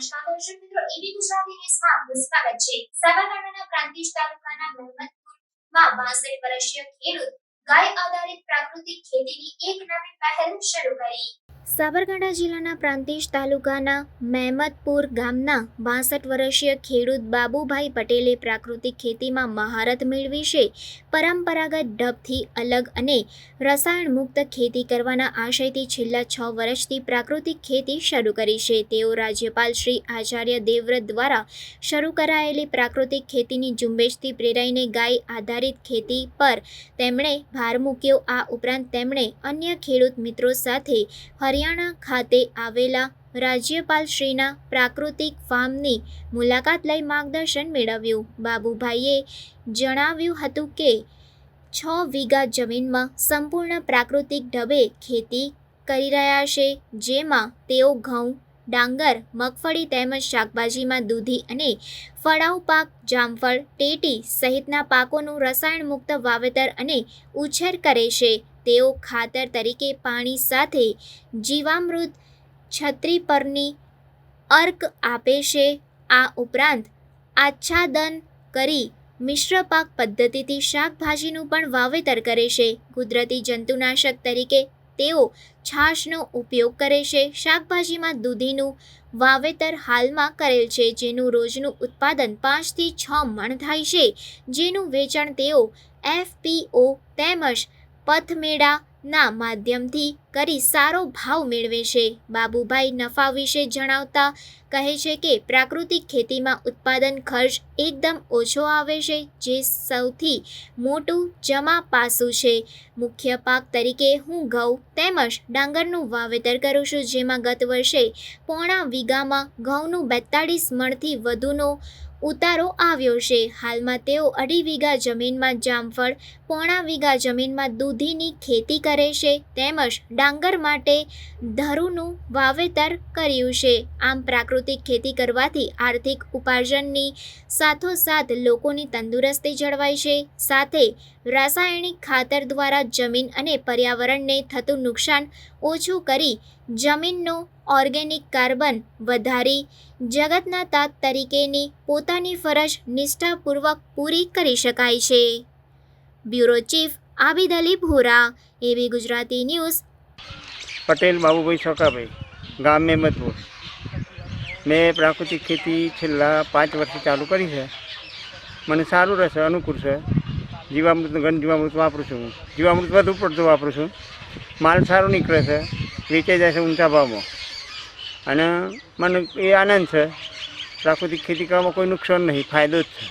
દર્શક મિત્રો એબી ગુજરાતી ન્યૂઝમાં આપનું છે સાબરકાંઠાના પ્રાંતિજ તાલુકાના મહેમદપુરમાં 62 વર્ષીય ખેડૂત ગાય આધારિત પ્રાકૃતિક ખેતીની એક નવી પહેલ શરૂ કરી સાબરકાંઠા જિલ્લાના પ્રાંતિજ તાલુકાના મહેમદપુર ગામના બાસઠ વર્ષીય ખેડૂત બાબુભાઈ પટેલે પ્રાકૃતિક ખેતીમાં મહારત મેળવી છે. પરંપરાગત ઢબથી અલગ અને રસાયણ મુક્ત ખેતી કરવાના આશયથી છેલ્લા છ વર્ષથી પ્રાકૃતિક ખેતી શરૂ કરી છે. તેઓ રાજ્યપાલ શ્રી આચાર્ય દેવવ્રત દ્વારા શરૂ કરાયેલી પ્રાકૃતિક ખેતીની ઝુંબેશથી પ્રેરાઈને ગાય આધારિત ખેતી પર તેમણે ભાર મૂક્યો. આ ઉપરાંત તેમણે અન્ય ખેડૂત મિત્રો સાથે હરિયાણા ખાતે આવેલા રાજ્યપાલશ્રીના પ્રાકૃતિક ફાર્મની મુલાકાત લઈ માર્ગદર્શન મેળવ્યું. બાબુભાઈએ જણાવ્યું હતું કે, છ વીઘા જમીનમાં સંપૂર્ણ પ્રાકૃતિક ઢબે ખેતી કરી રહ્યા છે, જેમાં તેઓ ઘઉં, ડાંગર, મગફળી તેમજ શાકભાજીમાં દૂધી અને ફળાઉ પાક, જામફળ, ટેટી સહિતના પાકોનું રસાયણ મુક્ત વાવેતર અને ઉછેર કરે છે. તેઓ ખાતર તરીકે પાણી સાથે જીવામૃત છત્રી પરની અર્ક આપે છે. આ ઉપરાંત આચ્છાદન કરી મિશ્ર પાક પદ્ધતિથી શાકભાજીનું પણ વાવેતર કરે છે. કુદરતી જંતુનાશક તરીકે તેઓ છાશનો ઉપયોગ કરે છે. શાકભાજીમાં દૂધીનું વાવેતર હાલમાં કરેલ છે, જેનું રોજનું ઉત્પાદન પાંચથી છ મણ થાય છે. જેનું વેચાણ તેઓ એફપીઓ તેમજ પથમેળાના માધ્યમથી કરી સારો ભાવ મેળવે છે બાબુભાઈ નફા વિશે જણાવતા કહે છે કે, પ્રાકૃતિક ખેતીમાં ઉત્પાદન ખર્ચ એકદમ ઓછો આવે છે, જે સૌથી મોટું જમા પાસું છે. મુખ્ય પાક તરીકે હું ઘઉં તેમજ ડાંગરનું વાવેતર કરું છું, જેમાં ગત વર્ષે પોણા વીઘામાં ઘઉંનું બેતાળીસ મણથી વધુનો ઉતારો આવ્યો છે. હાલમાં તેઓ અઢી વીઘા જમીનમાં જામફળ, પોણા વીઘા જમીનમાં દૂધીની ખેતી કરે છે તેમજ ડાંગર માટે ધરુનું વાવેતર કર્યું છે. આમ પ્રાકૃતિક ખેતી કરવાથી આર્થિક ઉપાર્જનની સાથોસાથ લોકોની તંદુરસ્તી જળવાય છે. સાથે રાસાયણિક ખાતર દ્વારા જમીન અને પર્યાવરણને થતું નુકસાન ઓછું કરી જમીનનો ઓર્ગેનિક કાર્બન વધારી જગતના તાત તરીકેની પોતાની ફરજ નિષ્ઠાપૂર્વક પૂરી કરી શકાય છે. બ્યુરો ચીફ આબિદ અલી ભોરા એવી ગુજરાતી ન્યૂઝ. પટેલ બાબુભાઈ સોકાભાઈ, ગામ મહેમદપુર મેં પ્રાકૃતિક ખેતી છેલ્લા પાંચ વર્ષથી ચાલુ કરી છે. મને સારું રહેશે, અનુકૂળ છે. જીવામૃત, ઘન જીવામૃત વાપરું છું હું. જીવામૃત વધુ પડતું વાપરું છું. માલ સારો નીકળે છે. વેચાઈ જાય છે ઊંચા ભાવમાં. અને મને એ આનંદ છે. પ્રાકૃતિક ખેતી કરવામાં કોઈ નુકસાન નહીં, ફાયદો જ છે.